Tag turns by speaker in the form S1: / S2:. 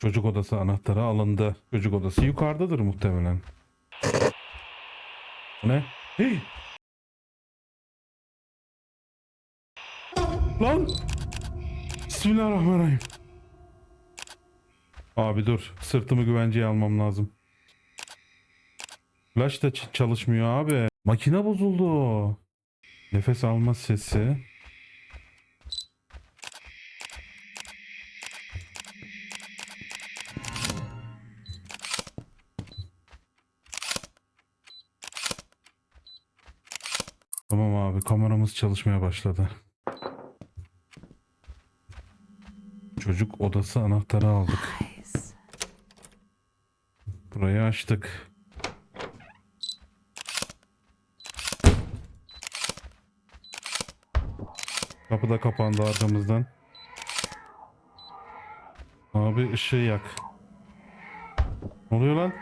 S1: Çocuk odası anahtarı alındı. Çocuk odası yukarıdadır muhtemelen. Ne? Hey! Lan! Bismillahirrahmanirrahim. Abi dur. Sırtımı güvenceye almam lazım. Flash da çalışmıyor abi. Makine bozuldu. Nefes alma sesi. Tamam abi kameramız çalışmaya başladı. Çocuk odası anahtarı aldık. Burayı açtık. Kapı da kapandı arkamızdan. Abi ışığı yak. Ne oluyor lan?